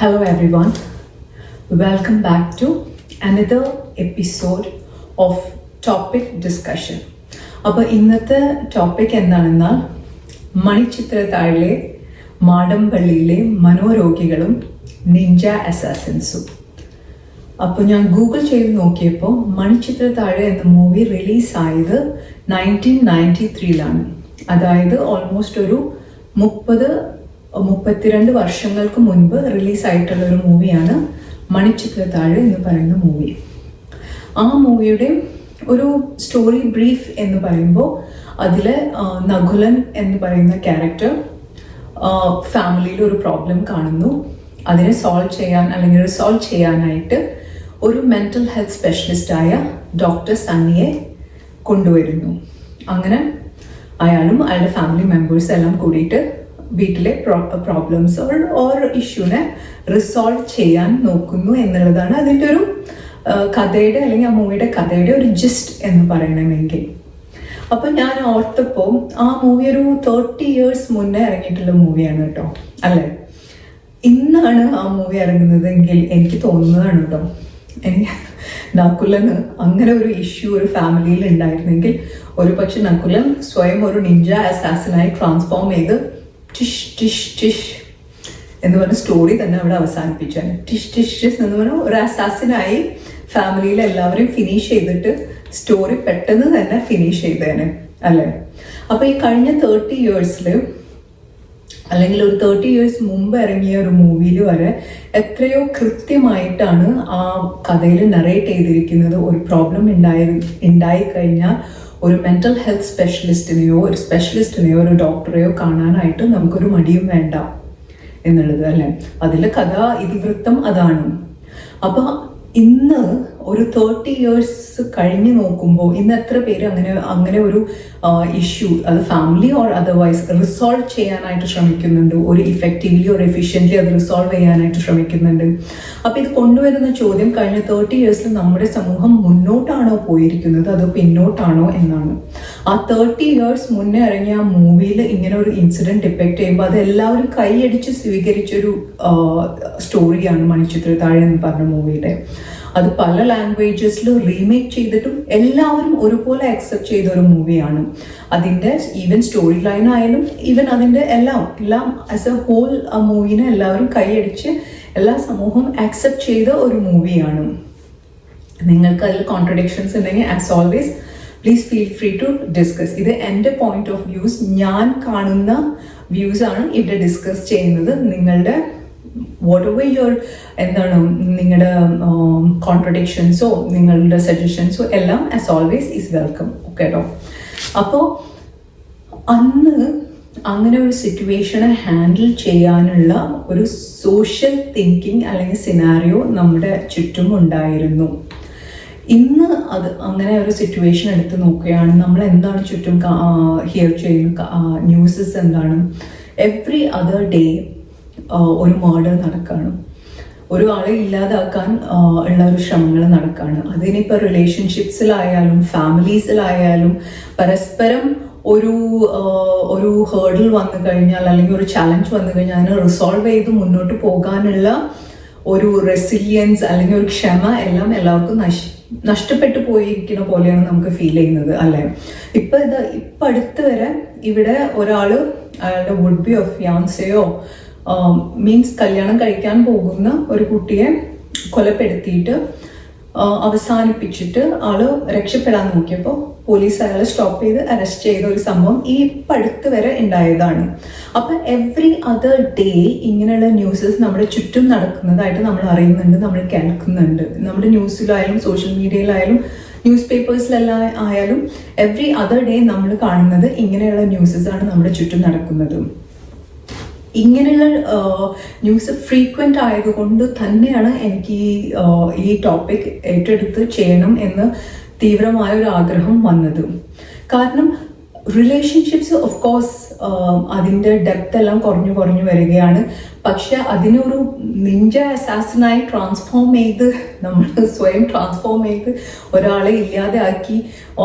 Hello, everyone. Welcome back to another episode of topic discussion. അപ്പോൾ ഇന്നത്തെ topic എന്താണെന്നാൽ മണിച്ചിത്രത്താഴിലെ മാടമ്പള്ളിയിലെ മനോരോഗികളും Ninja അസാസിൻസും അപ്പോൾ ഞാൻ ഗൂഗിൾ ചെയ്ത് നോക്കിയപ്പോൾ മണിച്ചിത്രത്താഴ് എന്ന മൂവി റിലീസായത് നയന്റീൻ നയന്റി ത്രീയിലാണ് അതായത് ഓൾമോസ്റ്റ് ഒരു മുപ്പത് മുപ്പത്തിരണ്ട് വർഷങ്ങൾക്ക് മുൻപ് റിലീസായിട്ടുള്ള ഒരു മൂവിയാണ് മണിച്ചിത്ര താഴ് എന്ന് പറയുന്ന മൂവി. ആ മൂവിയുടെ ഒരു സ്റ്റോറി ബ്രീഫ് എന്ന് പറയുമ്പോൾ അതിൽ നകുലൻ എന്ന് പറയുന്ന ക്യാരക്ടർ ഫാമിലിയിൽ ഒരു പ്രോബ്ലം കാണുന്നു. അതിനെ സോൾവ് ചെയ്യാൻ അല്ലെങ്കിൽ റിസോൾവ് ചെയ്യാനായിട്ട് ഒരു മെന്റൽ ഹെൽത്ത് സ്പെഷ്യലിസ്റ്റായ ഡോക്ടർ സണ്ണിയെ കൊണ്ടുവരുന്നു. അങ്ങനെ അയാളും അയാളുടെ ഫാമിലി മെമ്പേഴ്സ് എല്ലാം കൂടിയിട്ട് വീട്ടിലെ പ്രോബ്ലംസ് ഓർ ഇഷ്യൂനെ റിസോൾവ് ചെയ്യാൻ നോക്കുന്നു എന്നുള്ളതാണ് അതിന്റെ ഒരു കഥയുടെ അല്ലെങ്കിൽ ആ മൂവിയുടെ കഥയുടെ ഒരു ജിസ്റ്റ് എന്ന് പറയണമെങ്കിൽ. അപ്പൊ ഞാൻ ഓർത്തപ്പോ ആ മൂവി ഒരു തേർട്ടി ഇയേഴ്സ് മുന്നേ ഇറങ്ങിയിട്ടുള്ള മൂവിയാണ് കേട്ടോ. അല്ലേ? ഇന്നാണ് ആ മൂവി ഇറങ്ങുന്നതെങ്കിൽ എനിക്ക് തോന്നുന്നതാണ് കേട്ടോ. എനിക്ക് നക്കുലന് അങ്ങനെ ഒരു ഇഷ്യൂ ഒരു ഫാമിലിയിൽ ഉണ്ടായിരുന്നെങ്കിൽ ഒരു പക്ഷെ നക്കുലൻ സ്വയം ഒരു നിഞ്ച അസാസിനായി ട്രാൻസ്ഫോം ചെയ്ത് ടിഷ് ടിഷ് ടിഷ് എന്ന് പറഞ്ഞ സ്റ്റോറി തന്നെ അവിടെ അവസാനിപ്പിച്ചാണ്. ടിഷ് ടിഷ് ടിഷ് എന്ന് പറഞ്ഞ ഒരു അസാസിനായി ഫാമിലിയിൽ എല്ലാവരെയും ഫിനിഷ് ചെയ്തിട്ട് സ്റ്റോറി പെട്ടെന്ന് തന്നെ ഫിനിഷ് ചെയ്തേനെ അല്ലേ? അപ്പൊ ഈ കഴിഞ്ഞ തേർട്ടി ഇയേഴ്സിൽ അല്ലെങ്കിൽ ഒരു തേർട്ടി ഇയേഴ്സ് മുമ്പ് ഇറങ്ങിയ ഒരു മൂവിയിൽ വരെ എത്രയോ കൃത്യമായിട്ടാണ് ആ കഥയിൽ നറേറ്റ് ചെയ്തിരിക്കുന്നത് ഒരു പ്രോബ്ലം ഉണ്ടായി ഉണ്ടായി കഴിഞ്ഞാൽ ഒരു മെന്റൽ ഹെൽത്ത് സ്പെഷ്യലിസ്റ്റിനെയോ ഒരു സ്പെഷ്യലിസ്റ്റിനെയോ ഒരു ഡോക്ടറെയോ കാണാനായിട്ട് നമുക്കൊരു മടിയും വേണ്ട എന്നുള്ളത് അല്ലേ? അതിലെ കഥ ഇതിവൃത്തം അതാണ്. അപ്പൊ ഇന്ന് ഒരു തേർട്ടി ഇയേഴ്സ് കഴിഞ്ഞ് നോക്കുമ്പോൾ ഇന്ന് എത്ര പേര് അങ്ങനെ അങ്ങനെ ഒരു ഇഷ്യൂ അത് ഫാമിലി ഓർ അതർവൈസ് റിസോൾവ് ചെയ്യാനായിട്ട് ശ്രമിക്കുന്നുണ്ട്? ഒരു ഇഫക്റ്റീവ്ലി ഒരു എഫിഷ്യന്റ്ലി അത് റിസോൾവ് ചെയ്യാനായിട്ട് ശ്രമിക്കുന്നുണ്ട്. അപ്പോൾ ഇത് കൊണ്ടുവരുന്ന ചോദ്യം കഴിഞ്ഞ തേർട്ടി ഇയേഴ്സിൽ നമ്മുടെ സമൂഹം മുന്നോട്ടാണോ പോയിരിക്കുന്നത്? അതോ പിന്നോട്ടാണോ എന്നാണ്. ആ തേർട്ടി ഇയേഴ്സ് മുന്നേ ഇറങ്ങിയ ആ മൂവിയിൽ ഇങ്ങനെ ഒരു ഇൻസിഡന്റ് ഡിപ്പെക്ട് ചെയ്യുമ്പോൾ അത് എല്ലാവരും കൈയടിച്ച് സ്വീകരിച്ചൊരു സ്റ്റോറിയാണ് മണിച്ചിത്ര താഴെ എന്ന് പറഞ്ഞ മൂവിയുടെ അത് പല ലാംഗ്വേജസിലും റീമേക്ക് ചെയ്തിട്ടും എല്ലാവരും ഒരുപോലെ അക്സെപ്റ്റ് ചെയ്ത ഒരു മൂവിയാണ് അതിന്റെ ഈവൻ സ്റ്റോറി ലൈൻ ആയാലും ഈവൻ അതിന്റെ എല്ലാം എല്ലാം ആസ് എ ഹോൾ ആ മൂവിനെ എല്ലാവരും കൈയടിച്ച് എല്ലാ സമൂഹവും അക്സെപ്റ്റ് ചെയ്ത ഒരു മൂവിയാണ് നിങ്ങൾക്ക് അതിൽ കോൺട്രഡിക്ഷൻസ് ഉണ്ടെങ്കിൽ as always please feel free to discuss ഇത് എന്റെ പോയിന്റ് ഓഫ് വ്യൂസ് ഞാൻ കാണുന്ന വ്യൂസ് ആണ് ഇവിടെ ഡിസ്കസ് ചെയ്യുന്നത്. നിങ്ങളുടെ വാട്ട് എവർ യുവർ എന്താണ് നിങ്ങളുടെ കോൺട്രഡിക്ഷൻസോ നിങ്ങളുടെ സജഷൻസോ എല്ലാം as always is welcome okay കേട്ടോ അപ്പോൾ അന്ന് അങ്ങനെ ഒരു സിറ്റുവേഷനെ ഹാൻഡിൽ ചെയ്യാനുള്ള ഒരു സോഷ്യൽ തിങ്കിങ് അല്ലെങ്കിൽ സിനാരിയോ നമ്മുടെ ചുറ്റും ഉണ്ടായിരുന്നു ഇന്ന് അത് അങ്ങനെ ഒരു സിറ്റുവേഷൻ എടുത്ത് നോക്കുകയാണ്. നമ്മൾ എന്താണ് ചുറ്റും ഹിയർ ചെയ്യുന്ന ന്യൂസസ് എന്താണ്? എവ്രി അതർ ഡേ ഒരു മർഡർ നടക്കുകയാണ് ഒരു ആളെ ഇല്ലാതാക്കാൻ ഉള്ള ഒരു ശ്രമങ്ങൾ നടക്കുകയാണ് അതിനിപ്പോൾ റിലേഷൻഷിപ്സിലായാലും ഫാമിലീസിലായാലും പരസ്പരം ഒരു ഒരു ഹേർഡിൽ വന്നു കഴിഞ്ഞാൽ അല്ലെങ്കിൽ ഒരു ചലഞ്ച് വന്നു കഴിഞ്ഞാൽ അതിനെ റിസോൾവ് ചെയ്ത് മുന്നോട്ട് പോകാനുള്ള ഒരു റെസിലിയൻസ് അല്ലെങ്കിൽ ഒരു ക്ഷമ എല്ലാം എല്ലാവർക്കും നശി നഷ്ടപ്പെട്ടു പോയിരിക്കുന്ന പോലെയാണ് നമുക്ക് ഫീൽ ചെയ്യുന്നത് അല്ലേ? ഇപ്പൊ ഇത് ഇപ്പൊ അടുത്ത് വരെ ഇവിടെ ഒരാൾ അയാളുടെ വുഡ് ബി ഓഫ് യാൻസയോ മീൻസ് കല്യാണം കഴിക്കാൻ പോകുന്ന ഒരു കുട്ടിയെ കൊലപ്പെടുത്തിയിട്ട് അവസാനിപ്പിച്ചിട്ട് ആൾ രക്ഷപ്പെടാൻ നോക്കിയപ്പോൾ പോലീസ് അയാളെ സ്റ്റോപ്പ് ചെയ്ത് അറസ്റ്റ് ചെയ്ത ഒരു സംഭവം ഈ പടുത്ത് വരെ ഉണ്ടായതാണ്. അപ്പൊ എവ്രി അതർ ഡേ ഇങ്ങനെയുള്ള ന്യൂസസ് നമ്മുടെ ചുറ്റും നടക്കുന്നതായിട്ട് നമ്മൾ അറിയുന്നുണ്ട് നമ്മൾ കേൾക്കുന്നുണ്ട്. നമ്മുടെ ന്യൂസിലായാലും സോഷ്യൽ മീഡിയയിലായാലും ന്യൂസ് പേപ്പേഴ്സിലെല്ലാം ആയാലും എവ്രി അതർ ഡേ നമ്മൾ കാണുന്നത് ഇങ്ങനെയുള്ള ന്യൂസസ് ആണ് നമ്മുടെ ചുറ്റും നടക്കുന്നത്. ഇങ്ങനെയുള്ള ന്യൂസ് ഫ്രീക്വന്റ് ആയതുകൊണ്ട് തന്നെയാണ് എനിക്ക് ഈ, ടോപ്പിക് ഏറ്റെടുത്ത് ചെയ്യണം എന്ന് തീവ്രമായ ഒരു ആഗ്രഹം വന്നത്. കാരണം റിലേഷൻഷിപ്സ് ഓഫ് കോഴ്സ് അതിന്റെ ഡെപ്ത് എല്ലാം കുറഞ്ഞു കുറഞ്ഞു വരികയാണ്. പക്ഷെ അതിനൊരു നിഞ്ച അസാസിനായി ട്രാൻസ്ഫോം ചെയ്ത് നമ്മൾ സ്വയം ട്രാൻസ്ഫോം ചെയ്ത് ഒരാളെ ഇല്ലാതെ ആക്കി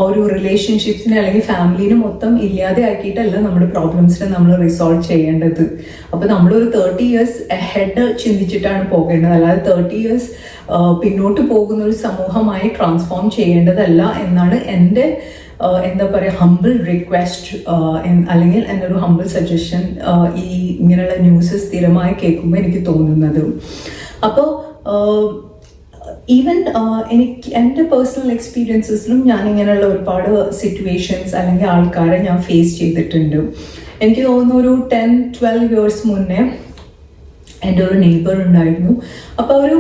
ഒരു റിലേഷൻഷിപ്സിനെ അല്ലെങ്കിൽ ഫാമിലിനെ മൊത്തം ഇല്ലാതെ ആക്കിയിട്ടല്ല നമ്മുടെ പ്രോബ്ലംസിനെ നമ്മൾ റിസോൾവ് ചെയ്യേണ്ടത്. അപ്പോൾ നമ്മളൊരു തേർട്ടി ഇയേഴ്സ് ഹെഡ് ചിന്തിച്ചിട്ടാണ് പോകേണ്ടത്. അല്ലാതെ തേർട്ടി ഇയേഴ്സ് പിന്നോട്ട് പോകുന്ന ഒരു സമൂഹമായി ട്രാൻസ്ഫോം ചെയ്യേണ്ടതല്ല എന്നാണ് എന്റെ എന്താ പറയുക ഹംബിൾ റിക്വസ്റ്റ് അല്ലെങ്കിൽ എന്റെ ഒരു ഹംബിൾ സജഷൻ ഈ ഇങ്ങനെയുള്ള ന്യൂസ് സ്ഥിരമായി കേൾക്കുമ്പോൾ എനിക്ക് തോന്നുന്നത്. അപ്പോൾ ഈവൻ എനിക്ക് എന്റെ പേഴ്സണൽ എക്സ്പീരിയൻസസിലും ഞാൻ ഇങ്ങനെയുള്ള ഒരുപാട് സിറ്റുവേഷൻസ് അല്ലെങ്കിൽ ആൾക്കാരെ ഞാൻ ഫേസ് ചെയ്തിട്ടുണ്ട്. എനിക്ക് തോന്നുന്നു ഒരു ടെൻ ട്വൽവ് ഇയേഴ്സ് മുന്നേ എന്റെ ഒരു നെയ്ബർ ഉണ്ടായിരുന്നു. അപ്പോൾ അവർ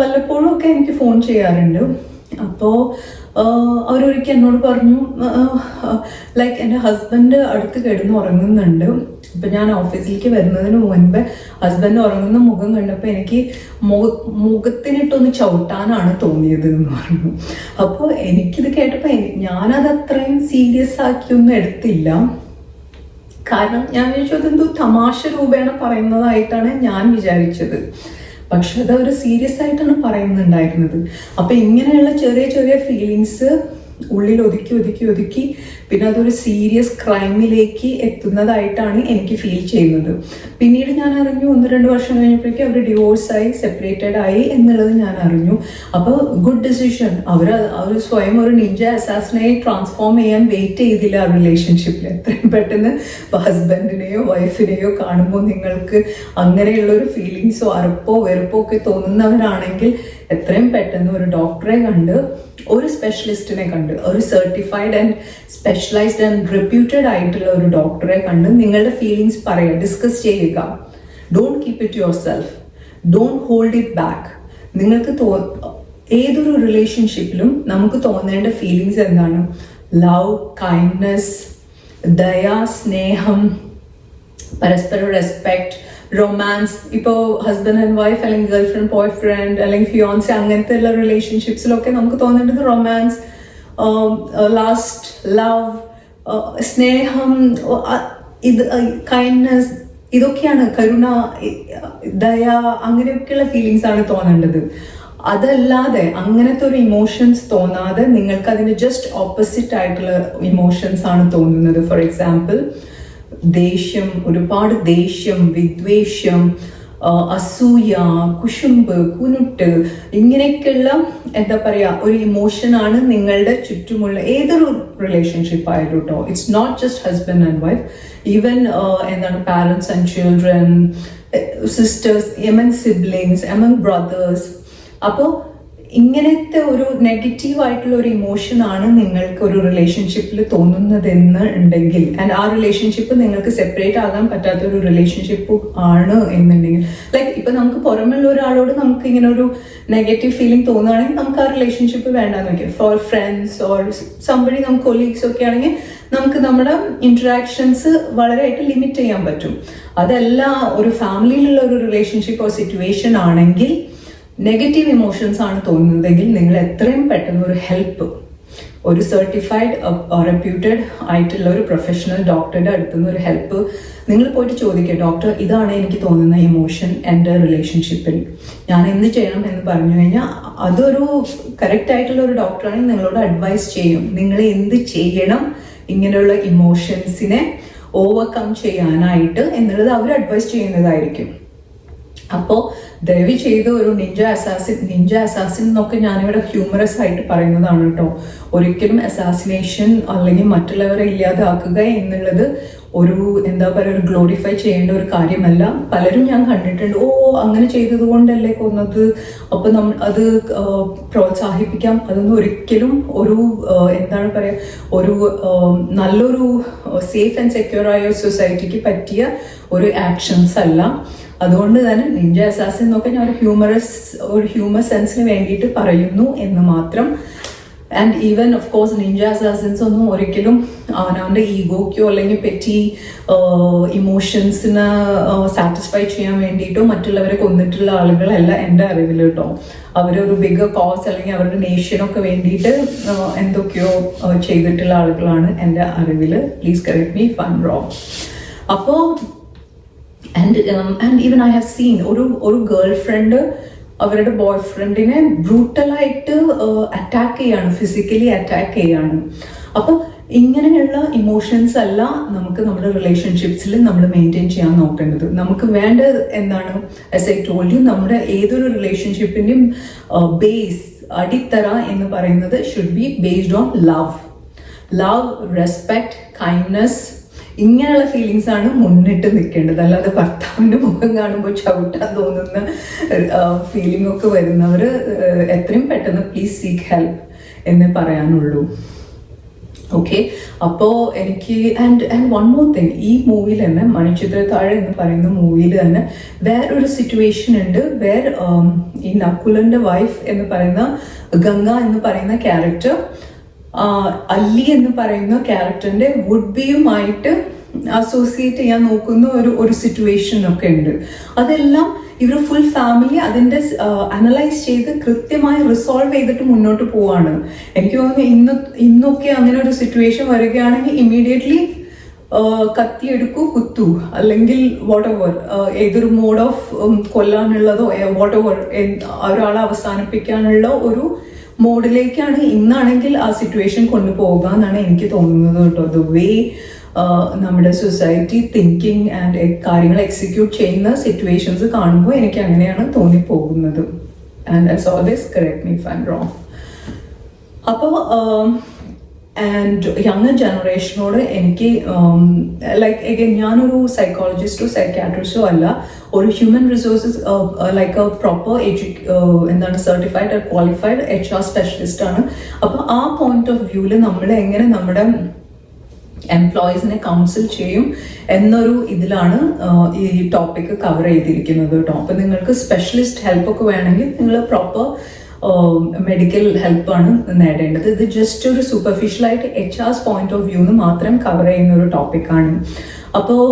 വല്ലപ്പോഴും ഒക്കെ എനിക്ക് ഫോൺ ചെയ്യാറുണ്ട്. അപ്പോൾ അവരൊരിക്കൽ എന്നോട് പറഞ്ഞു ലൈക്ക് എന്റെ ഹസ്ബൻഡ് അടുത്ത് കിടന്ന് ഉറങ്ങുന്നുണ്ട്. അപ്പം ഞാൻ ഓഫീസിലേക്ക് വരുന്നതിന് മുൻപ് ഹസ്ബൻഡ് ഉറങ്ങുന്ന മുഖം കണ്ടപ്പോൾ എനിക്ക് മുഖ മുഖത്തിനിട്ടൊന്ന് ചവിട്ടാനാണ് തോന്നിയത് എന്ന് പറഞ്ഞു. അപ്പോൾ എനിക്കിത് കേട്ടപ്പോൾ ഞാനത് അത്രയും സീരിയസ് ആക്കിയൊന്നും എടുത്തില്ല. കാരണം ഞാൻ വിചാരിച്ചു അതെന്തോ തമാശ രൂപേണ പറയുന്നതായിട്ടാണ് ഞാൻ വിചാരിച്ചത്. പക്ഷെ അത് അവർ സീരിയസ് ആയിട്ടാണ് പറയുന്നുണ്ടായിരുന്നത്. അപ്പൊ ഇങ്ങനെയുള്ള ചെറിയ ചെറിയ ഫീലിങ്സ് ഉള്ളിൽ ഒതുക്കി ഒതുക്കി ഒതുക്കി പിന്നെ അതൊരു സീരിയസ് ക്രൈമിലേക്ക് എത്തുന്നതായിട്ടാണ് എനിക്ക് ഫീൽ ചെയ്യുന്നത്. പിന്നീട് ഞാൻ അറിഞ്ഞു ഒന്ന് രണ്ട് വർഷം കഴിഞ്ഞപ്പോഴേക്കും അവർ ഡിവോഴ്സായി സെപ്പറേറ്റഡ് ആയി എന്നുള്ളത് ഞാൻ അറിഞ്ഞു. അപ്പോൾ ഗുഡ് ഡിസിഷൻ അവർ അവർ സ്വയം ഒരു നിഞ്ച അസാസിനായി ട്രാൻസ്ഫോം ചെയ്യാൻ വെയിറ്റ് ചെയ്തില്ല ആ റിലേഷൻഷിപ്പിൽ എത്രയും പെട്ടെന്ന് ഹസ്ബൻഡിനെയോ വൈഫിനെയോ കാണുമ്പോൾ നിങ്ങൾക്ക് അങ്ങനെയുള്ള ഒരു ഫീലിങ്സോ അറുപ്പോ വെറുപ്പോ ഒക്കെ തോന്നുന്നവരാണെങ്കിൽ എത്രയും പെട്ടെന്ന് ഒരു ഡോക്ടറെ കണ്ട് ഒരു സ്പെഷ്യലിസ്റ്റിനെ കണ്ട് ഒരു certified and specialized and reputed ആയിട്ടുള്ള ഒരു ഡോക്ടറെ കണ്ട് നിങ്ങളുടെ ഫീലിങ്സ് പറയുക ഡിസ്കസ് ചെയ്യുക. Don't keep it yourself don't hold it back നിങ്ങൾക്ക് തോ ഏതൊരു റിലേഷൻഷിപ്പിലും നമുക്ക് തോന്നേണ്ട ഫീലിങ്സ് എന്താണ്? ലവ് കൈൻഡ്നെസ് ദയ സ്നേഹം പരസ്പരം റെസ്പെക്ട് റൊമാൻസ് ഇപ്പോൾ ഹസ്ബൻഡ് ആൻഡ് വൈഫ് അല്ലെങ്കിൽ ഗേൾ ഫ്രണ്ട് ബോയ് ഫ്രണ്ട് അല്ലെങ്കിൽ ഫിയോൺസ് അങ്ങനത്തെ ഉള്ള റിലേഷൻഷിപ്സിലൊക്കെ നമുക്ക് തോന്നേണ്ടത് റൊമാൻസ് ലാസ്റ്റ് ലവ് സ്നേഹം ഇത് കൈൻഡ്നെസ് ഇതൊക്കെയാണ് കരുണ ദയ അങ്ങനെയൊക്കെയുള്ള ഫീലിങ്സ് ആണ് തോന്നേണ്ടത്. അതല്ലാതെ അങ്ങനത്തെ ഒരു ഇമോഷൻസ് തോന്നാതെ നിങ്ങൾക്ക് അതിന് ജസ്റ്റ് ഓപ്പോസിറ്റ് ആയിട്ടുള്ള ഇമോഷൻസ് ആണ് തോന്നുന്നത്. ഫോർ എക്സാമ്പിൾ ദേഷ്യം ഒരുപാട് ദേഷ്യം വിദ്വേഷം അസൂയ കുശുമ്പ് കുനുട്ട് ഇങ്ങനെയൊക്കെയുള്ള എന്താ പറയുക ഒരു ഇമോഷനാണ് നിങ്ങളുടെ ചുറ്റുമുള്ള ഏതൊരു റിലേഷൻഷിപ്പ് ആയിട്ട് കേട്ടോ it's not just husband and wife even എന്താണ് parents and children sisters എമൻ siblings എമൻ brothers അപ്പോൾ ഇങ്ങനത്തെ ഒരു നെഗറ്റീവ് ആയിട്ടുള്ള ഒരു ഇമോഷനാണ് നിങ്ങൾക്ക് ഒരു റിലേഷൻഷിപ്പിൽ തോന്നുന്നതെന്ന് ഉണ്ടെങ്കിൽ. ആൻഡ് ആ റിലേഷൻഷിപ്പ് നിങ്ങൾക്ക് സെപ്പറേറ്റ് ആകാൻ പറ്റാത്ത ഒരു റിലേഷൻഷിപ്പ് ആണ് എന്നുണ്ടെങ്കിൽ. ലൈക്ക് ഇപ്പൊ നമുക്ക് പുറമെയുള്ള ഒരാളോട് നമുക്ക് ഇങ്ങനെ ഒരു നെഗറ്റീവ് ഫീലിംഗ് തോന്നുകയാണെങ്കിൽ നമുക്ക് ആ റിലേഷൻഷിപ്പ് വേണ്ടെന്ന് വെക്കാം ഫോർ ഫ്രണ്ട്സ് ഓർ സംബടി നമുക്ക് കൊലീഗ്സ് ഒക്കെ ആണെങ്കിൽ നമുക്ക് നമ്മുടെ ഇന്ററാക്ഷൻസ് വളരെയായിട്ട് ലിമിറ്റ് ചെയ്യാൻ പറ്റും. അതല്ല ഒരു ഫാമിലിയിലുള്ള ഒരു റിലേഷൻഷിപ്പ് ഓർ സിറ്റുവേഷൻ ആണെങ്കിൽ നെഗറ്റീവ് ഇമോഷൻസ് ആണ് തോന്നുന്നതെങ്കിൽ നിങ്ങൾ എത്രയും പെട്ടെന്ന് ഒരു ഹെൽപ്പ് ഒരു സർട്ടിഫൈഡ് റെപ്യൂട്ടഡ് ആയിട്ടുള്ള ഒരു പ്രൊഫഷണൽ ഡോക്ടറുടെ അടുത്ത് നിന്ന് ഒരു ഹെൽപ്പ് നിങ്ങൾ പോയിട്ട് ചോദിക്കുക ഡോക്ടർ ഇതാണ് എനിക്ക് തോന്നുന്ന ഇമോഷൻ എന്റെ റിലേഷൻഷിപ്പിൽ ഞാൻ എന്ത് ചെയ്യണം എന്ന് പറഞ്ഞു കഴിഞ്ഞാൽ അതൊരു കറക്റ്റ് ആയിട്ടുള്ള ഒരു ഡോക്ടറാണെങ്കിൽ നിങ്ങളോട് അഡ്വൈസ് ചെയ്യും. നിങ്ങൾ എന്ത് ചെയ്യണം ഇങ്ങനെയുള്ള ഇമോഷൻസിനെ ഓവർകം ചെയ്യാനായിട്ട് എന്നുള്ളത് അവർ അഡ്വൈസ് ചെയ്യുന്നതായിരിക്കും. അപ്പോൾ ദയവ് ചെയ്ത് ഒരു നിഞ്ച അസാസിൻ നിഞ്ച അസാസിൻ എന്നൊക്കെ ഞാനിവിടെ ഹ്യൂമറസ് ആയിട്ട് പറയുന്നതാണ് കേട്ടോ. ഒരിക്കലും അസാസിനേഷൻ അല്ലെങ്കിൽ മറ്റുള്ളവരെ ഇല്ലാതാക്കുക എന്നുള്ളത് ഒരു എന്താ പറയുക ഒരു ഗ്ലോറിഫൈ ചെയ്യേണ്ട ഒരു കാര്യമല്ല. പലരും ഞാൻ കണ്ടിട്ടുണ്ട് ഓ അങ്ങനെ ചെയ്തത് കൊണ്ടല്ലേ കൊന്നത്? അപ്പം നമ്മൾ അത് പ്രോത്സാഹിപ്പിക്കാം. അതൊന്നും ഒരിക്കലും ഒരു എന്താണ് പറയുക ഒരു നല്ലൊരു സേഫ് ആൻഡ് സെക്യൂർ ആയ സൊസൈറ്റിക്ക് പറ്റിയ ഒരു ആക്ഷൻസ് അല്ല. അതുകൊണ്ട് തന്നെ നിഞ്ച അസാസിൻ എന്നൊക്കെ ഞാൻ ഒരു ഹ്യൂമറസ് ഒരു ഹ്യൂമർ സെൻസിന് വേണ്ടിയിട്ട് പറയുന്നു എന്ന് മാത്രം. And even of course ninja assassins ഒന്നും ഒരിക്കലും അവനവന്റെ ഈഗോയ്ക്കോ അല്ലെങ്കിൽ പെറ്റി ഇമോഷൻസിന് സാറ്റിസ്ഫൈ ചെയ്യാൻ വേണ്ടിയിട്ടോ മറ്റുള്ളവരെ കൊന്നിട്ടുള്ള ആളുകളല്ല എന്റെ അറിവിൽ കേട്ടോ. അവരൊരു ബിഗ് കോസ് അല്ലെങ്കിൽ അവരുടെ നേഷനൊക്കെ വേണ്ടിയിട്ട് എന്തൊക്കെയോ ചെയ്തിട്ടുള്ള ആളുകളാണ് എന്റെ അറിവിൽ പ്ലീസ് കറക്റ്റ് മീ ഫൺ റോങ് അപ്പോൾ and and even I have seen ഒരു ഒരു ഗേൾ ഫ്രണ്ട് അവരുടെ ബോയ് ഫ്രണ്ടിനെ ബ്രൂട്ടലായിട്ട് അറ്റാക്ക് ചെയ്യാണ് ഫിസിക്കലി അറ്റാക്ക് ചെയ്യാണ്. അപ്പോൾ ഇങ്ങനെയുള്ള ഇമോഷൻസ് അല്ല നമുക്ക് നമ്മുടെ റിലേഷൻഷിപ്സിൽ നമ്മൾ മെയിന്റെയിൻ ചെയ്യാൻ നോക്കേണ്ടത്. നമുക്ക് വേണ്ട എന്താണ്? എസ് ഐ ടോൾഡ് യു നമ്മുടെ ഏതൊരു റിലേഷൻഷിപ്പിന്റെയും ബേസ് അടിത്തറ എന്ന് പറയുന്നത് should be based on love love respect kindness ഇങ്ങനെയുള്ള ഫീലിങ്സ് ആണ് മുന്നിട്ട് നിൽക്കേണ്ടത്. അല്ലാതെ ഭർത്താവിന്റെ മുഖം കാണുമ്പോൾ ചവിട്ടാൻ തോന്നുന്ന ഫീലിംഗ് ഒക്കെ വരുന്നവർ എത്രയും പെട്ടെന്ന് പ്ലീസ് സീക്ക് ഹെൽപ്പ് എന്ന് പറയാനുള്ളൂ. ഓക്കെ അപ്പോൾ എനിക്ക് and and one more thing ഈ മൂവിയിൽ തന്നെ മണിച്ചിത്രത്താഴ് എന്ന് പറയുന്ന മൂവിയിൽ തന്നെ വേറൊരു സിറ്റുവേഷൻ ഉണ്ട്. വേർ ഈ നക്കുലന്റെ വൈഫ് എന്ന് പറയുന്ന ഗംഗ എന്ന് പറയുന്ന ക്യാരക്ടർ അല്ലി എന്ന് പറയുന്ന ക്യാരക്ടറിന്റെ വുഡ് ബിയുമായിട്ട് അസോസിയേറ്റ് ചെയ്യാൻ നോക്കുന്ന ഒരു ഒരു സിറ്റുവേഷൻ ഒക്കെ ഉണ്ട്. അതെല്ലാം ഇവർ ഫുൾ ഫാമിലി അതിന്റെ അനലൈസ് ചെയ്ത് കൃത്യമായി റിസോൾവ് ചെയ്തിട്ട് മുന്നോട്ട് പോവാണ്. എനിക്ക് തോന്നുന്നു ഇന്ന് ഇന്നൊക്കെ അങ്ങനെ ഒരു സിറ്റുവേഷൻ വരികയാണെങ്കിൽ ഇമ്മീഡിയറ്റ്ലി കത്തിയെടുക്കൂ കുത്തു. അല്ലെങ്കിൽ വാട്ട് എവർ ഏതൊരു മോഡ് ഓഫ് കൊല്ലാനുള്ളതോ വാട്ട് എവർ ഒരാളെ അവസാനിപ്പിക്കാനുള്ള ഒരു മോഡിലേക്കാണ് ഇന്നാണെങ്കിൽ ആ സിറ്റുവേഷൻ കൊണ്ടുപോകുക എന്നാണ് എനിക്ക് തോന്നുന്നത് കേട്ടോ. ദ വേ നമ്മുടെ സൊസൈറ്റി തിങ്കിങ് ആൻഡ് കാര്യങ്ങൾ എക്സിക്യൂട്ട് ചെയ്യുന്ന സിറ്റുവേഷൻസ് കാണുമ്പോൾ എനിക്ക് അങ്ങനെയാണ് തോന്നിപ്പോകുന്നത്. And I saw this correct me fan wrong അപ്പോൾ ആൻഡ് യങ്ങർ ജനറേഷനോട് എനിക്ക് ലൈക്ക് എഗൻ ഞാനൊരു സൈക്കോളജിസ്റ്റോ സൈക്യാട്രിസ്റ്റോ അല്ല. ഒരു human resources like a proper edu എന്താണ് certified qualified H R specialist ആണ്. അപ്പോൾ ആ പോയിന്റ് ഓഫ് വ്യൂവിൽ നമ്മൾ എങ്ങനെ നമ്മുടെ എംപ്ലോയീസിനെ കൗൺസിൽ ചെയ്യും എന്നൊരു ഇതിലാണ് ഈ ടോപ്പിക് കവർ ചെയ്തിരിക്കുന്നത് കേട്ടോ അപ്പം നിങ്ങൾക്ക് സ്പെഷ്യലിസ്റ്റ് ഹെൽപ്പൊക്കെ വേണമെങ്കിൽ നിങ്ങൾ പ്രോപ്പർ മെഡിക്കൽ ഹെൽപ്പാണ് നേടേണ്ടത്. ഇത് ജസ്റ്റ് ഒരു സൂപ്പർഫിഷ്യലായിട്ട് എച്ച് ആർസ് പോയിന്റ് ഓഫ് വ്യൂന്ന് മാത്രം കവർ ചെയ്യുന്ന ഒരു ടോപ്പിക്കാണ് അപ്പോൾ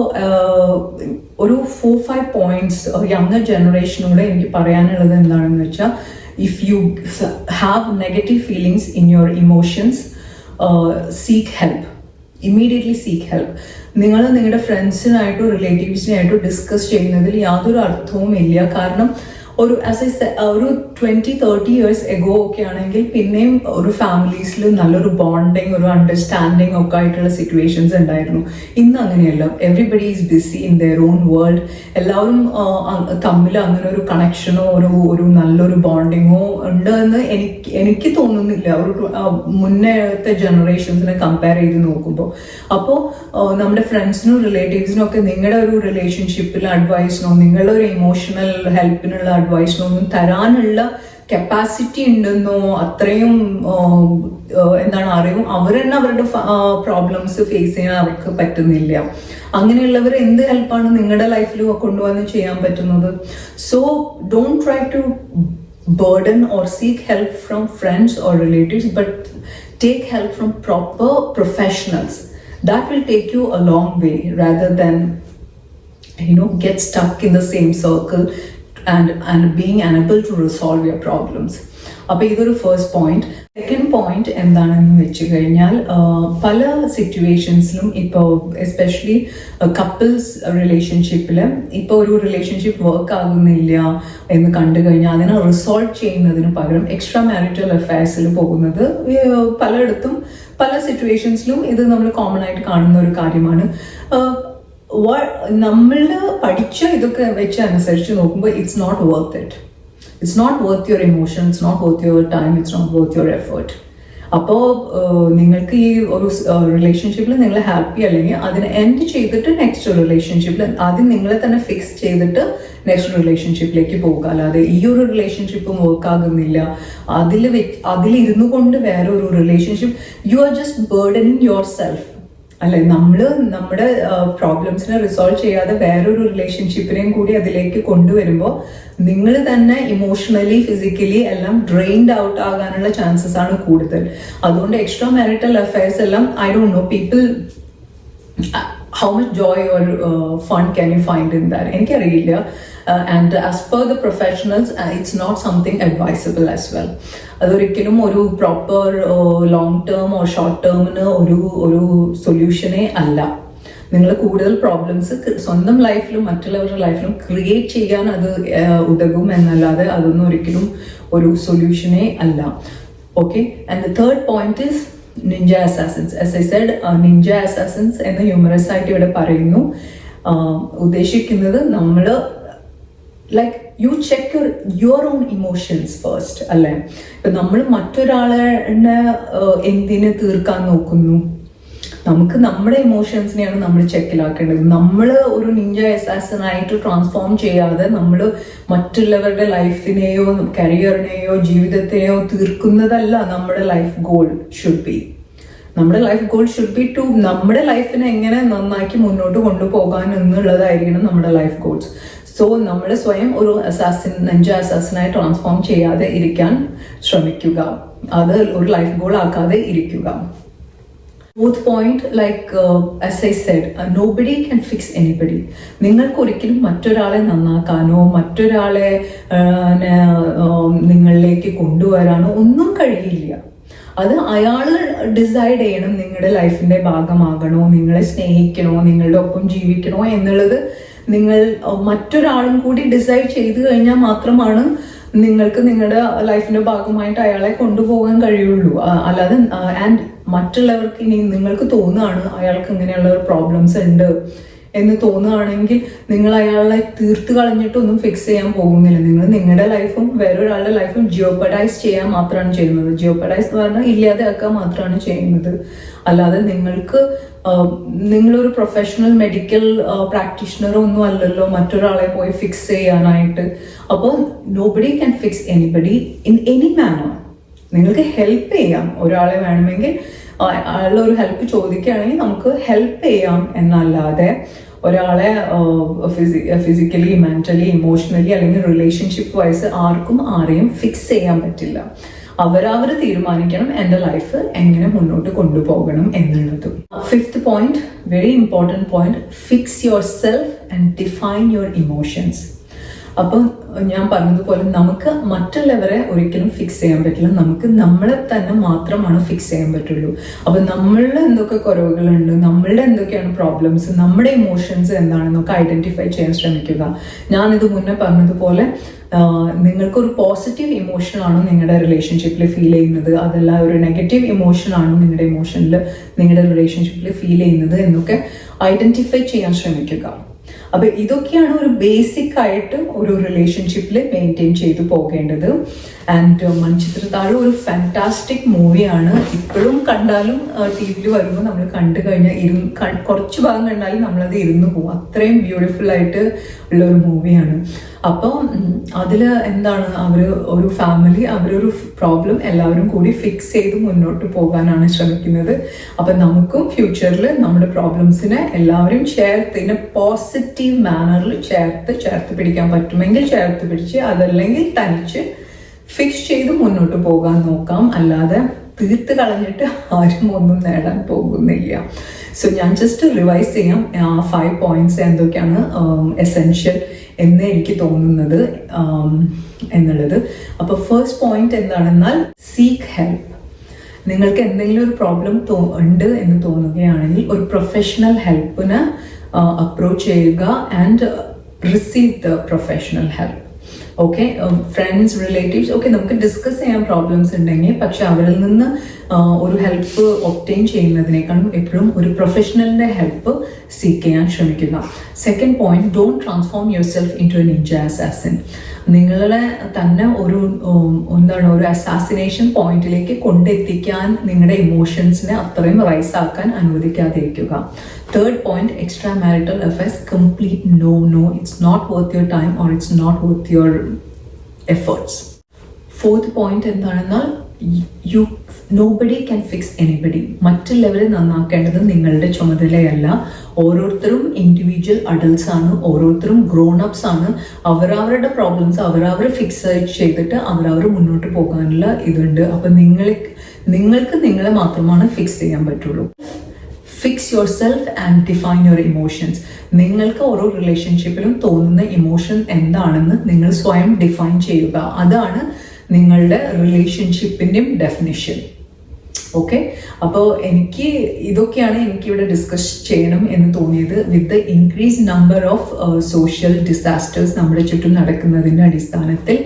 ഒരു ഫോർ ഫൈവ് പോയിന്റ്സ് യങ്ങർ ജനറേഷനോട് എനിക്ക് പറയാനുള്ളത് എന്താണെന്ന് വെച്ചാൽ if you have negative feelings in your emotions seek help immediately seek help നിങ്ങൾ നിങ്ങളുടെ ഫ്രണ്ട്സിനായിട്ടോ റിലേറ്റീവ്സിനായിട്ടോ ഡിസ്കസ് ചെയ്യുന്നതിൽ യാതൊരു അർത്ഥവും ഇല്ല കാരണം ഒരു ആസ് എ ഒരു ട്വന്റി തേർട്ടി ഇയേഴ്സ് എഗോ ഒക്കെ ആണെങ്കിൽ പിന്നെയും ഒരു ഫാമിലീസിൽ നല്ലൊരു ബോണ്ടിങ് ഒരു അണ്ടർസ്റ്റാൻഡിങ് ഒക്കെ ആയിട്ടുള്ള സിറ്റുവേഷൻസ് ഉണ്ടായിരുന്നു. ഇന്ന് അങ്ങനെയല്ല. Everybody is busy in their own world എല്ലാവരും തമ്മിൽ അങ്ങനെ ഒരു കണക്ഷനോ ഒരു ഒരു നല്ലൊരു ബോണ്ടിങ്ങോ ഉണ്ട് എന്ന് എനിക്ക് എനിക്ക് തോന്നുന്നില്ല. ഒരു മുന്നേത്തെ ജനറേഷൻസിനെ കമ്പയർ ചെയ്ത് നോക്കുമ്പോൾ അപ്പോൾ നമ്മുടെ ഫ്രണ്ട്സിനും റിലേറ്റീവ്സിനും ഒക്കെ നിങ്ങളുടെ ഒരു റിലേഷൻഷിപ്പിൽ അഡ്വൈസിനോ നിങ്ങളുടെ ഒരു ഇമോഷണൽ ഹെൽപ്പിനുള്ള അഡ്വൈസിനോ ഒന്നും തരാനുള്ള കപ്പാസിറ്റി ഉണ്ടെന്നോ അത്രയും എന്താണ് അറിയും അവർ തന്നെ അവരുടെ പ്രോബ്ലംസ് ഫേസ് ചെയ്യാൻ അവർക്ക് പറ്റുന്നില്ല. അങ്ങനെയുള്ളവർ എന്ത് ഹെൽപ്പാണ് നിങ്ങളുടെ ലൈഫിൽ കൊണ്ടുവന്ന് ചെയ്യാൻ പറ്റുന്നത്? So don't try to burden or seek help from friends or relatives but take help from proper professionals that will take you a long way rather than you know get stuck in the same circle and, and being unable to resolve your problems. അപ്പോൾ ഇതൊരു first point second point എന്താണെന്ന് വെച്ച് കഴിഞ്ഞാൽ പല സിറ്റുവേഷൻസിലും ഇപ്പോൾ especially couples റിലേഷൻഷിപ്പിൽ ഇപ്പോൾ ഒരു റിലേഷൻഷിപ്പ് വർക്ക് ആകുന്നില്ല എന്ന് കണ്ടു കഴിഞ്ഞാൽ അതിനെ റിസോൾവ് ചെയ്യുന്നതിന് പകരം എക്സ്ട്രാ മാരിറ്റൽ അഫയേഴ്സിൽ പോകുന്നത് പലയിടത്തും പല സിറ്റുവേഷൻസിലും ഇത് നമ്മൾ കോമൺ ആയിട്ട് കാണുന്ന ഒരു കാര്യമാണ് നമ്മൾ പഠിച്ച ഇതൊക്കെ വെച്ച് അനുസരിച്ച് നോക്കുമ്പോൾ it's not worth it it's not worth your emotion it's not worth your time it's not worth your effort അപ്പോൾ നിങ്ങൾക്ക് ഈ ഒരു റിലേഷൻഷിപ്പിൽ നിങ്ങൾ ഹാപ്പി അല്ലെങ്കിൽ അതിനെ എൻഡ് ചെയ്തിട്ട് നെക്സ്റ്റ് റിലേഷൻഷിപ്പിൽ ആദ്യം നിങ്ങളെ തന്നെ ഫിക്സ് ചെയ്തിട്ട് നെക്സ്റ്റ് റിലേഷൻഷിപ്പിലേക്ക് പോകുക. അല്ലാതെ ഈ ഒരു റിലേഷൻഷിപ്പും വർക്ക് ആകുന്നില്ല. അതിൽ അതിലിരുന്നു കൊണ്ട് വേറെ ഒരു relationship you are just burdening yourself അല്ലെ നമ്മൾ നമ്മുടെ പ്രോബ്ലംസിനെ റിസോൾവ് ചെയ്യാതെ വേറൊരു റിലേഷൻഷിപ്പിനെയും കൂടി അതിലേക്ക് കൊണ്ടുവരുമ്പോൾ നിങ്ങൾ തന്നെ ഇമോഷണലി ഫിസിക്കലി എല്ലാം ഡ്രെയിൻഡ് ഔട്ട് ആകാനുള്ള ചാൻസസ് ആണ് കൂടുതൽ. അതുകൊണ്ട് എക്സ്ട്രാ മാരിറ്റൽ അഫയേഴ്സ് എല്ലാം I don't know people how much joy or fun can you find in that എനിക്കറിയില്ല. And as per the professionals it's not something advisable as well അതൊരിക്കലും ഒരു proper long term or short ടേമിന് ഒരു ഒരു സൊല്യൂഷനേ അല്ല. നിങ്ങൾ കൂടുതൽ പ്രോബ്ലംസ് സ്വന്തം ലൈഫിലും മറ്റുള്ളവരുടെ ലൈഫിലും ക്രിയേറ്റ് ചെയ്യാൻ അത് ആ, ഉതകും എന്നല്ലാതെ അതൊന്നും ഒരിക്കലും ഒരു സൊല്യൂഷനേ അല്ല. Okay and the third point is ninja assassins as I said ninja assassins എന്ന് ഹ്യൂമറസ് ആയിട്ട് ഇവിടെ പറയുന്നു. ആ, ഉദ്ദേശിക്കുന്നത് നമ്മൾ like you check your your own emotions first അല്ലേ? ഇപ്പൊ നമ്മൾ മറ്റൊരാളെ എന്തിനെ തീർക്കാൻ നോക്കുന്നു? നമുക്ക് നമ്മുടെ ഇമോഷൻസിനെയാണ് നമ്മൾ ചെക്കിലാക്കേണ്ടത് നമ്മൾ ഒരു നിഞ്ച ആയിട്ട് ട്രാൻസ്ഫോം ചെയ്യാതെ നമ്മൾ മറ്റുള്ളവരുടെ ലൈഫിനെയോ കരിയറിനെയോ ജീവിതത്തെയോ തീർക്കുന്നതല്ല നമ്മുടെ ലൈഫ് ഗോൾ ഷുഡ് ബി നമ്മുടെ life goal should be to നമ്മുടെ ലൈഫിനെ എങ്ങനെ നന്നാക്കി മുന്നോട്ട് കൊണ്ടുപോകാൻ എന്നുള്ളതായിരിക്കണം നമ്മുടെ ലൈഫ് ഗോൾസ് സോ നമ്മൾ സ്വയം ഒരു അസാസിൻ നെഞ്ച അസാസിനായി ട്രാൻസ്ഫോം ചെയ്യാതെ ഇരിക്കാൻ ശ്രമിക്കുക. അത് ഒരു ലൈഫ് ഗോൾ ആക്കാതെ ഇരിക്കുക. Fourth point like as I said nobody can fix anybody നിങ്ങൾക്ക് ഒരിക്കലും മറ്റൊരാളെ നന്നാക്കാനോ മറ്റൊരാളെ നെ, ആ, നിങ്ങളിലേക്ക് കൊണ്ടുവരാനോ ഒന്നും കഴിയില്ല. അത് അയാൾ ഡിസൈഡ് ചെയ്യണം നിങ്ങളുടെ ലൈഫിന്റെ ഭാഗമാകണോ നിങ്ങളെ സ്നേഹിക്കണോ നിങ്ങളുടെ ഒപ്പം ജീവിക്കണോ എന്നുള്ളത് നിങ്ങൾ മറ്റൊരാളും കൂടി ഡിസൈഡ് ചെയ്തു കഴിഞ്ഞാൽ മാത്രമാണ് നിങ്ങൾക്ക് നിങ്ങളുടെ ലൈഫിന്റെ ഭാഗമായിട്ട് അയാളെ കൊണ്ടുപോകാൻ കഴിയുള്ളൂ. അല്ലാതെ ആൻഡ് മറ്റുള്ളവർക്ക് ഇനി നിങ്ങൾക്ക് തോന്നുകയാണ് അയാൾക്ക് ഇങ്ങനെയുള്ള പ്രോബ്ലംസ് ഉണ്ട് എന്ന് തോന്നുകയാണെങ്കിൽ നിങ്ങൾ അയാളെ തീർത്ത് കളഞ്ഞിട്ടൊന്നും ഫിക്സ് ചെയ്യാൻ പോകുന്നില്ല. നിങ്ങൾ നിങ്ങളുടെ ലൈഫും വേറൊരാളുടെ ലൈഫും ജിയോപ്പഡൈസ് ചെയ്യാൻ മാത്രമാണ് ചെയ്യുന്നത്. ജിയോപ്പഡൈസ് എന്ന് പറഞ്ഞാൽ ഇല്ലാതെയാക്കാൻ മാത്രമാണ് ചെയ്യുന്നത്. അല്ലാതെ നിങ്ങൾക്ക് നിങ്ങളൊരു പ്രൊഫഷണൽ മെഡിക്കൽ പ്രാക്ടീഷണറോ ഒന്നും അല്ലല്ലോ. മറ്റൊരാളെ പോയി ഫിക്സ് ചെയ്യാനായിട്ട്. അപ്പോൾ nobody can fix anybody in any manner നിങ്ങൾക്ക് ഹെൽപ്പ് ചെയ്യാം. ഒരാളെ വേണമെങ്കിൽ അയാളുടെ ഒരു ഹെൽപ്പ് ചോദിക്കുകയാണെങ്കിൽ നമുക്ക് ഹെൽപ്പ് ചെയ്യാം എന്നല്ലാതെ ഒരാളെ ഫിസിക്കലി മെന്റലി ഇമോഷണലി അല്ലെങ്കിൽ റിലേഷൻഷിപ്പ് വൈസ് ആർക്കും ആരെയും ഫിക്സ് ചെയ്യാൻ പറ്റില്ല. അവരവർ തീരുമാനിക്കണം എന്റെ ലൈഫ് എങ്ങനെ മുന്നോട്ട് കൊണ്ടുപോകണം എന്നുള്ളത്. Fifth point very important point fix yourself and define your emotions അപ്പം ഞാൻ പറഞ്ഞതുപോലെ നമുക്ക് മറ്റുള്ളവരെ ഒരിക്കലും ഫിക്സ് ചെയ്യാൻ പറ്റില്ല. നമുക്ക് നമ്മളെ തന്നെ മാത്രമാണ് ഫിക്സ് ചെയ്യാൻ പറ്റുള്ളൂ. അപ്പം നമ്മളുടെ എന്തൊക്കെ കുറവുകളുണ്ട് നമ്മളുടെ എന്തൊക്കെയാണ് പ്രോബ്ലംസ് നമ്മുടെ ഇമോഷൻസ് എന്താണെന്നൊക്കെ ഐഡന്റിഫൈ ചെയ്യാൻ ശ്രമിക്കുക. ഞാനിത് മുന്നേ പറഞ്ഞതുപോലെ നിങ്ങൾക്കൊരു പോസിറ്റീവ് ഇമോഷൻ ആണോ നിങ്ങളുടെ റിലേഷൻഷിപ്പിൽ ഫീൽ ചെയ്യുന്നത്? അതല്ല ഒരു നെഗറ്റീവ് ഇമോഷൻ ആണോ നിങ്ങളുടെ ഇമോഷനിൽ നിങ്ങളുടെ റിലേഷൻഷിപ്പിൽ ഫീൽ ചെയ്യുന്നത് എന്നൊക്കെ ഐഡന്റിഫൈ ചെയ്യാൻ ശ്രമിക്കുക. അപ്പൊ ഇതൊക്കെയാണ് ഒരു ബേസിക് ആയിട്ട് ഒരു റിലേഷൻഷിപ്പിൽ മെയിന്റെയിൻ ചെയ്തു പോകേണ്ടത്. ആൻഡ് മൺചിത്രത്താഴ് ഒരു ഫാന്റാസ്റ്റിക് മൂവിയാണ് ഇപ്പോഴും കണ്ടാലും ടി വിയിൽ വരുമ്പോൾ നമ്മൾ കണ്ടു കഴിഞ്ഞാൽ ഇരുന്ന് കുറച്ച് ഭാഗം കണ്ടാലും നമ്മളത് ഇരുന്ന് പോകും. അത്രയും ബ്യൂട്ടിഫുൾ ആയിട്ട് ഉള്ള ഒരു മൂവിയാണ് അപ്പോൾ അതിൽ എന്താണ് അവർ ഒരു ഫാമിലി അവരൊരു പ്രോബ്ലം എല്ലാവരും കൂടി ഫിക്സ് ചെയ്ത് മുന്നോട്ട് പോകാനാണ് ശ്രമിക്കുന്നത്. അപ്പം നമുക്കും ഫ്യൂച്ചറിൽ നമ്മുടെ പ്രോബ്ലംസിനെ എല്ലാവരും ചേർത്ത് ഇതിനെ പോസിറ്റീവ് മാനറിൽ ചേർത്ത് ചേർത്ത് പിടിക്കാൻ പറ്റുമെങ്കിൽ ചേർത്ത് പിടിച്ച് അതല്ലെങ്കിൽ തനിച്ച് ഫിക്സ് ചെയ്ത് മുന്നോട്ട് പോകാൻ നോക്കാം. അല്ലാതെ തീർത്ത് കളഞ്ഞിട്ട് ആരും ഒന്നും നേടാൻ പോകുന്നില്ല. സോ ഞാൻ ജസ്റ്റ് റിവൈസ് ചെയ്യാം. ഫൈവ് പോയിന്റ്സ് എന്തൊക്കെയാണ് എസെൻഷ്യൽ എന്ന് എനിക്ക് തോന്നുന്നത് ആം, എന്നുള്ളത്. അപ്പോൾ ഫസ്റ്റ് പോയിന്റ് എന്താണെന്നാൽ സീക്ക് ഹെൽപ്പ് നിങ്ങൾക്ക് എന്തെങ്കിലും ഒരു പ്രോബ്ലം ഉണ്ട് എന്ന് തോന്നുകയാണെങ്കിൽ ഒരു പ്രൊഫഷണൽ ഹെൽപ്പിന് അപ്രോച്ച് ചെയ്യുക and receive the professional help okay friends relatives okay നമുക്ക് ഡിസ്കസ് ചെയ്യാൻ പ്രോബ്ലംസ് ഉണ്ടെങ്കിൽ പക്ഷെ അവരിൽ നിന്ന് ആ, ഒരു ഹെൽപ്പ് ഒപ്റ്റെയിൻ ചെയ്യുന്നതിനേക്കാളും എപ്പോഴും ഒരു പ്രൊഫഷണലിന്റെ ഹെൽപ്പ് സീക്ക് ചെയ്യാൻ ശ്രമിക്കുക second point don't transform yourself into ninja assassin നിങ്ങളെ തന്നെ ഒരു എന്താണ് ഒരു അസാസിനേഷൻ പോയിന്റിലേക്ക് കൊണ്ടെത്തിക്കാൻ നിങ്ങളുടെ ഇമോഷൻസിനെ അത്രയും റൈസ് ആക്കാൻ അനുവദിക്കാതിരിക്കുക. Third point extra marital affairs complete no no it's not worth your time or it's not worth your efforts fourth point എന്താണെന്നാൽ you nobody can fix anybody മറ്റുള്ളവരെ നന്നാക്കേണ്ടത് നിങ്ങളുടെ ചുമതലയല്ല. ഓരോരുത്തരും ഇൻഡിവിജ്വൽ അഡൽട്ട്സ് ആണ്. ഓരോരുത്തരും ഗ്രോൺ അപ്സ് ആണ്. അവരവരുടെ പ്രോബ്ലംസ് അവരവർ ഫിക്സ് ചെയ്തിട്ട് അവരവർ മുന്നോട്ട് പോകാനുള്ള ഇതുണ്ട്. അപ്പം നിങ്ങളെ നിങ്ങൾക്ക് നിങ്ങളെ മാത്രമാണ് ഫിക്സ് ചെയ്യാൻ പറ്റുള്ളൂ. Fix yourself and define your emotions നിങ്ങൾക്ക് ഓരോ റിലേഷൻഷിപ്പിലും തോന്നുന്ന ഇമോഷൻ എന്താണെന്ന് നിങ്ങൾ സ്വയം ഡിഫൈൻ ചെയ്യുക. അതാണ് നിങ്ങളുടെ റിലേഷൻഷിപ്പിന്റെയും ഡെഫിനിഷൻ ഓക്കെ അപ്പോൾ എനിക്ക് ഇതൊക്കെയാണ് എനിക്കിവിടെ ഡിസ്കസ് ചെയ്യണം എന്ന് തോന്നിയത് with the increase number of social disasters നമ്മുടെ ചുറ്റും നടക്കുന്നതിന്റെ അടിസ്ഥാനത്തിൽ.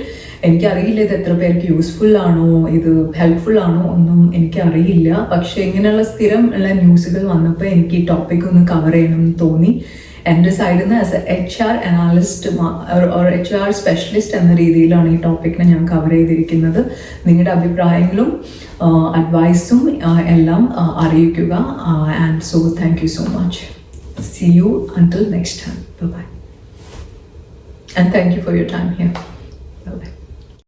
എനിക്കറിയില്ല ഇത് എത്ര പേർക്ക് യൂസ്ഫുൾ ആണോ ഇത് ഹെൽപ്ഫുൾ ആണോ ഒന്നും എനിക്കറിയില്ല. പക്ഷേ ഇങ്ങനെയുള്ള സ്ഥിരം ഉള്ള ന്യൂസുകൾ വന്നപ്പോൾ എനിക്ക് ഈ ടോപ്പിക് ഒന്ന് കവർ ചെയ്യണം എന്ന് തോന്നി. എന്റെ സൈഡിൽ നിന്ന് as a H R analyst H R specialist എന്ന രീതിയിലാണ് ഈ ടോപ്പിക്കിനെ ഞാൻ കവർ ചെയ്തിരിക്കുന്നത്. നിങ്ങളുടെ അഭിപ്രായങ്ങളും അഡ്വൈസും എല്ലാം അറിയിക്കുക. And so thank you so much see you until next time bye and thank you for your time here